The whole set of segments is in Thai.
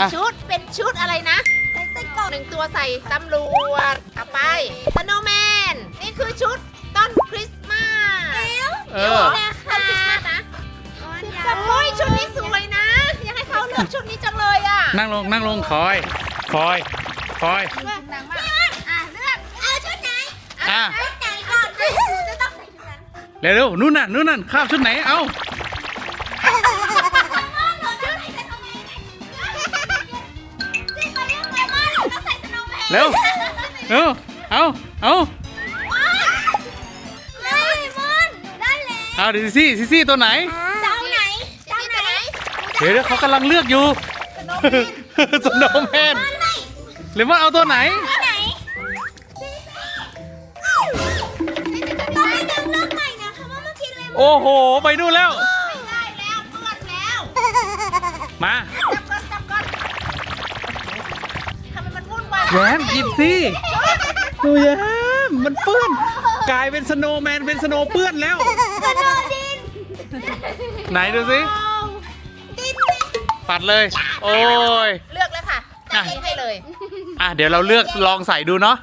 อะ ชุดเป็นชุดอะไรนะ ใส่ไส้กรอกหนึ่งตัวใส่ตำรวจต่อไปสโนว์แมน นี่คือชุดต้นคริสต์มาสเออ ต้นคริสต์มาสนะโอ้ยชุดนี้สวยนะ อยากให้เขาเลือกชุดนี้จังเลยอะนั่งลงนั่งลงคอย คอย คอยนางมากอะเลือกเอาชุดไหนอะ ชุดไหนก่อนหนูจะต้องใส่ชุดนั้นเร็วๆนู่นน่ะนู่นน่ะข้ามชุดไหน เอา เร็วเร็วเอาเอาเลยมอนหนูได้แล้วเอาดิซี่ซิซี่ตัวไหนจะเอาไหนจะเอาไหนเดี๋ยวเดี๋ยวเขากำลังเลือกอยู่สโนว์แมนหรือว่าเอาตัวไหนไหนต้องให้น้ำเลือกใหม่นะคะว่าเมื่อกี้เลยโอ้โห ไปดูนแล้ว ไม่ได้แล้วเปื้อนแล้ว มา แย้มหยิบสิหนูแย้มมันเปื้อน กลายเป็นสโนว์แมนเป็นสโนว์เปื้อนแล้ว กระโดดดินไหนดูสิ ดินปัดเลย โอ้ย เลือกแล้วค่ะอะให้ให้เลย อะเดี๋ยวเราเลือกลองใส่ดูเนาะ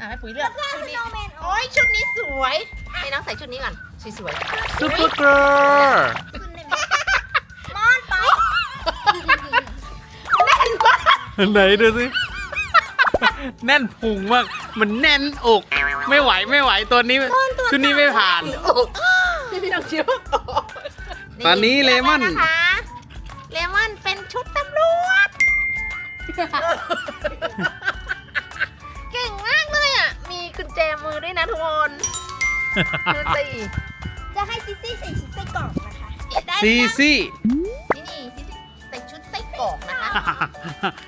อะให้ปุ๋ยเลือกชุดนี้สโนว์แมนโอ้ยชุดนี้สวยให้น้องใส่ชุดนี้ก่อนสวยซุปเปอร์เกิร์ลมอนไปๆแน่นมากไหนดูสิ แน่นพุงมากมันแน่นอก ไม่ไหวไม่ไหวตัวนี้ชุดนี้ไม่ผ่าน พี่น้องเชื่อตอนนี้เลมอนนะคะเลมอนเป็นชุดตำรวจ เก่งมากเลยอะ มีกุญแจมือด้วยนะทุกคนดูสิจะให้ซิซี่ใส่ชุดไส้กรอกนะคะได้ซีซี่นี่นี่ซิซิใส่ชุดไส้กรอกนะคะ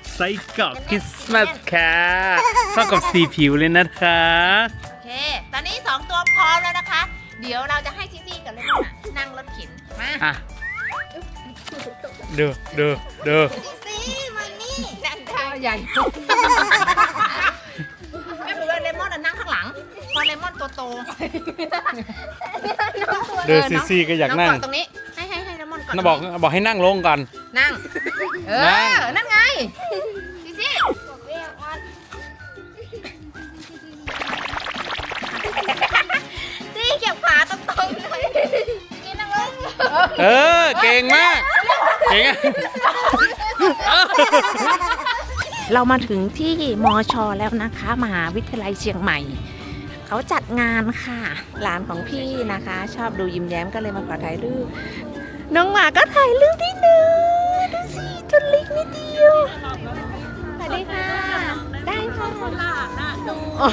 ไส้กรอกคริสต์มาสค่ะเข้ากับสีผิวเลยนะคะ โอเค ตอนนี้ 2 ตัวพร้อมแล้วนะคะ เดี๋ยวเราจะให้ซิซี่กับเลมอนอะนั่งรถเข็น มาอะดูดูดูซิซี่มานี่นั่งได้ใหญ่ไม่เป็นไรเลมอนอะนั่งข้างหลัง พอเลมอนตัวโตดูซีซี่ก็อยากนั่งเกาะตรงนี้ ให้ให้ให้เลมอนเกาะน่าบอกบอกให้นั่งลงก่อน นั่ง เอนั่งอนั่นไง เออ เก่งมาก เก่งอะเรามาถึงที่มอชอแล้วนะคะ มหาวิทยาลัยเชียงใหม่ เขาจัดงานค่ะ หลานของพี่นะคะ ชอบดูยิ้มแย้มก็เลยมาขอถ่ายรูป น้องหมาก็ถ่ายรูปที่หนึ่งดูสิตัวเล็กนิดเดียว สวัสดีค่ะ ได้ค่ะโอ้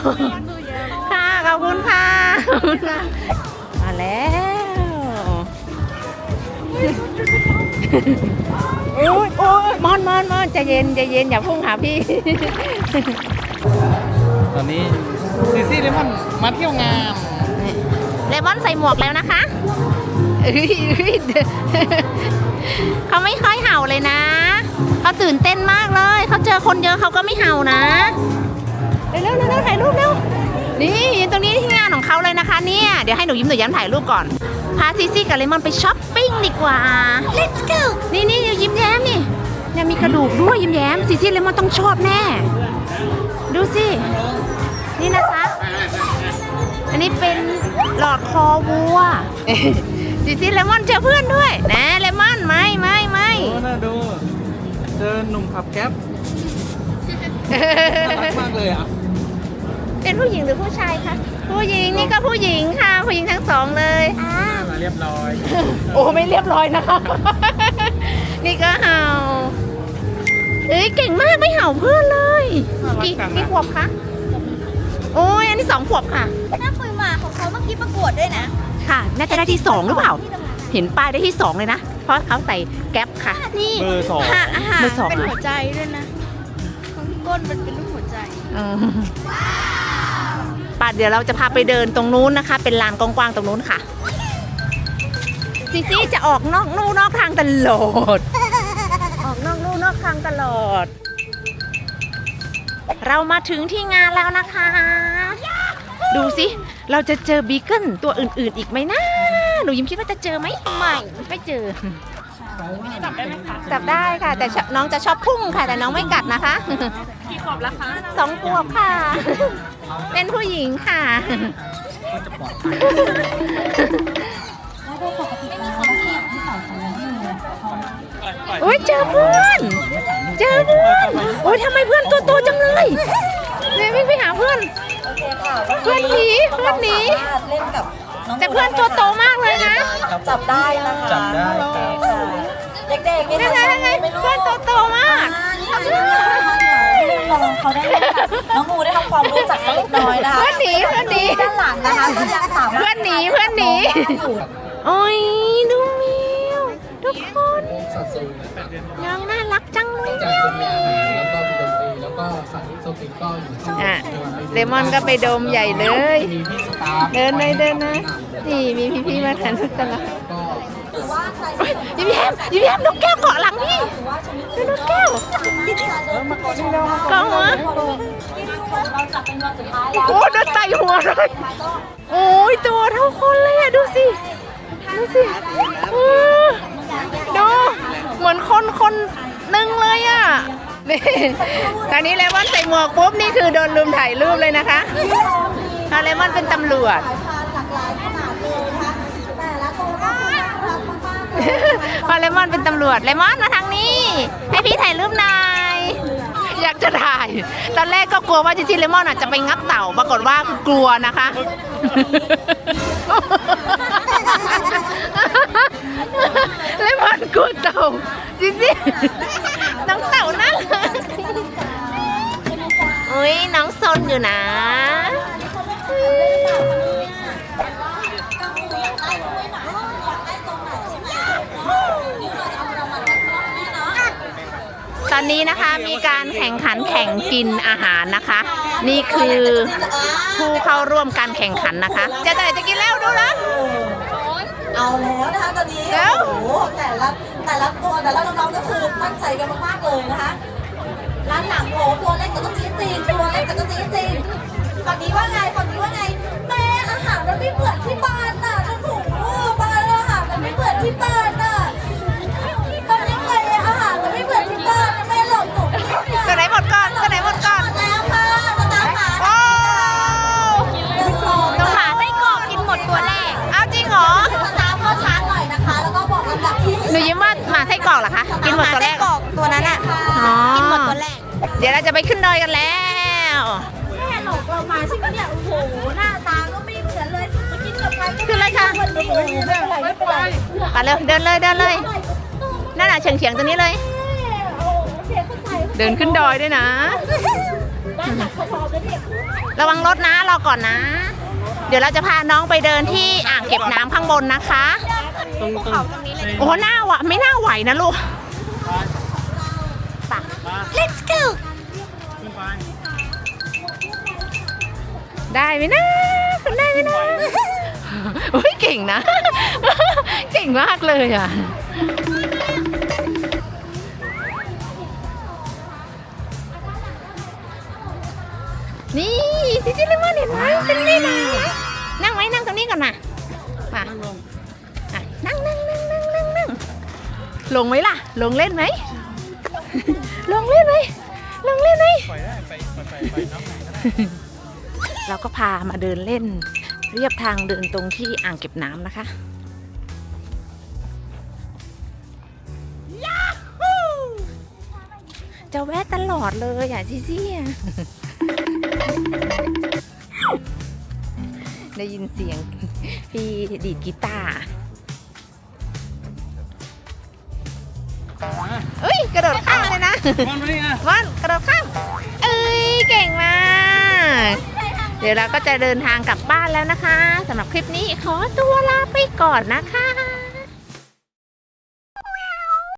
ค่ะขอบคุณค่ะ ขอบคุณค่ะ มาแล้ว โอ้ยโอ้ยมอนมอนมอนใจเย็นใจเย็นอย่าพุ่งหาพี่ ตอนนี้ซีซี่เลมอนมาเที่ยวงานเลมอนใส่หมวกแล้วนะคะเอ้ยเอ้ยเขาไม่ค่อยเห่าเลยนะ เขาตื่นเต้นมากเลย เขาเจอคนเยอะเขาก็ไม่เห่านะ เร็วเร็วเร็วถ่ายรูปเร็ว นี่ยืนตรงนี้ที่งานของเขาเลยนะคะเนี่ยเดี๋ยวให้หนูยิ้มหนูย้มถ่ายรูปก่อน พาซีซี่กับเลมอนไปช้อปปิ้งดีกว่า Let's go นี่นี่ยิ้มแย้มนี่เนี่ยมีกระดูกด้วยยิ้มแย้มซีซี่เลมอนต้องชอบแน่ ดูสิ นี่นะคะ อันนี้เป็นหลอดคอวัวซีซี่เลมอนเจอเพื่อนด้วยนะเลมอนไม่ไม่ไม่โอ้น่าดูเจอหนุ่มขับแก๊ปน่ารักมากเลยอะ เป็นผู้หญิงหรือผู้ชายคะผู้หญิงนี่ก็ผู้หญิงค่ะ ผู้หญิงทั้งสองเลยมาเรียบร้อย โอ้ไม่เรียบร้อยนะคะ นี่ก็เห่าเอ้ยเก่งมากไม่เห่าเพื่อนเลยน่ารักกี่จังอะ กี่ขวบคะโอ้ยอันนี้สองขวบค่ะหน้าปุยหมาของเขาเมื่อกี้ประกวดด้วยนะค่ะน่าจะได้ที่สองหรือเปล่าเห็นป้ายได้ที่สองเลยนะ เพราะเขาใส่แก๊ปค่ะนี่เบอร์สองหาอาหารเบอร์สอง เป็นอะหัวใจด้วยนะตรงก้นมันเป็นรูปหัวใจ อืม ป่ะเดี๋ยวเราจะพาไปเดินตรงนู้นนะคะ เป็นลานกว้างๆตรงนู้นค่ะซีซี่จะออกนอกนู่นนอกทางตลอด ออกนอกนู่นนอกทางตลอด เรามาถึงที่งานแล้วนะคะ ดูสิ เราจะเจอบีเกิลตัวอื่น ๆ อีกไหมนะหนูยิ้มคิดว่าจะเจอไหมไม่ไม่เจอจับได้ไหมคะจับได้ค่ะ แต่ชอบน้องจะชอบพุ่งค่ะ แต่น้องไม่กัดนะคะกี่ขวบแล้วคะสองขวบค่ะ เป็นผู้หญิงค่ะ ก็จะปลอดภัยแล้วโดยปกติแล้วลักษณะที่ใส่ของน้องมือเขาโอ้ยเจอเพื่อน เจอเพื่อน โอ้ยทำไมเพื่อนตัวโตจังเลยเดี๋ยววิ่งไปหาเพื่อน โอเคค่ะเพื่อนหนีเพื่อนหนีเล่นกับน้องแต่เพื่อนตัวโตมากเลยนะจับได้นะคะจับได้ครับค่ะเด็กๆนี่นี่ไงนี่ไงเพื่อนตัวโตมากทำได้ลอง เขาได้เล่นกับน้องงูได้ทำความรู้จักกันเล็กน้อยนะคะเพื่อนหนีเพื่อนหนีด้านหลังนะคะก็ยังสามารถเพื่อนหนีเพื่อนหนีโอ้ยดูมิวทุกคนน้องน่ารักจังเลยจากจะมีอาหารแล้วก็มีดนตรีแล้วก็สายโซฟิกก็อยู่ที่อะเลมอนก็ไปดมใหญ่เลยมีพี่สตาฟเดินเลยเดินนะนี่มีพี่ๆมาทันทุกตลอดก็เฮ้ ยยิ้มแย้มยิ้มแย้มนกแก้วเกาะหลังพี่ดูนกแก้วเกาะหัวเราจับเป็นวันสุดท้ายแล้วโอ้โดนไต่หัวเลยโอ้ยตัวเท่าคนเลยอะดูสิดูสิเออดูเหมือนคนคนหนึ่งเลยอะนี่ตอนนี้เลมอนใส่หมวกปุ๊บนี่คือโดนลืมถ่ายรูปเลยนะคะถ้าเลมอนเป็นตำรวจ พอเลมอนเป็นตำรวจเลมอนมาทางนี้ ให้พี่ถ่ายรูปหน่อยอยากจะถ่าย ตอนแรกก็กลัวว่าจริงๆเลมอนอาจจะไปงับเต่าปรากฏว่ากลัวนะคะ เลมอนกลัวเต่าจริงๆน้องเต่านั่นอุ้ยน้องซนอยู่นะ นนี้นะคะมีการแข่งขันแข่งกินอาหารนะคะ นี่คือผู้เข้าร่วมการแข่งขันนะคะ จะแต่จะกินแล้วดูนะเอาแล้วนะคะตอนนี้เร็วโอ้โหแต่ละแต่ละตัวแต่ละน้องๆก็คือตั้งใจกันมากๆเลยนะคะร้านหลังโหตัวเล็กแต่ก็จี๊ดจริงตัวเล็กแต่ก็จี๊ดจริงฝั่งนี้ว่าไงฝั่งนี้ว่าไง นูยิ้มว่าหมาไส้กรอกเหรอคะ กินหมดตัวแรกตัวนั้นอะกินหมดตัวแรก เดี๋ยวเราจะไปขึ้นดอยกันแล้วแม่หลอกเรามาใช่ไหมเนี่ย โอ้โห หน้าตาก็ไม่เหมือนเลยมากินกับใครก็ขึ้นเลยค่ะโอ้โหไม่เป็นไรไม่เป็นไรไปเลยเดินเลยเดินเลยนั่นน่ะเฉียงเฉียงๆตัวนี้เลยโอ้โอเคเข้าใจเดินขึ้นดอยด้วยนะด้านหลังพอๆกันเนี่ยระวังรถนะ รอก่อนนะ เดี๋ยวเราจะพาน้องไปเดินที่อ่างเก็บน้ำข้างบนนะคะตรงตรงนี้เลย โอ้หน้าวะไม่น่าไหวนะลูกไป let's go ขึ้นไปได้ไหมนะคุณได้ไหมนะโอ้ยเก่งนะ เก่งมากเลยอะนี่ซิซิเลมอนเห็นไหมเป็นนี่นะนั่งไหมนั่งตรงนี้ก่อนมามา ลงไหมล่ะ ลงเล่นไหม ลงเล่นไหม ลงเล่นไหม ปล่อยได้ไปไปไปไปน้ำไหนก็ได้เราก็พามาเดินเล่น เรียบทางเดินตรงที่อ่างเก็บน้ำนะคะ จะแวะตลอดเลยอะซิซี่อะได้ยินเสียงพี่ดีดกีตาร์ เอ้ยกระโดดข้ามเลยนะมอนมาดิอะว่านกระโดดข้ามเอ้ยเก่งมาก เดี๋ยวเราก็จะเดินทางกลับบ้านแล้วนะคะสำหรับคลิปนี้ขอตัวลาไปก่อนนะคะ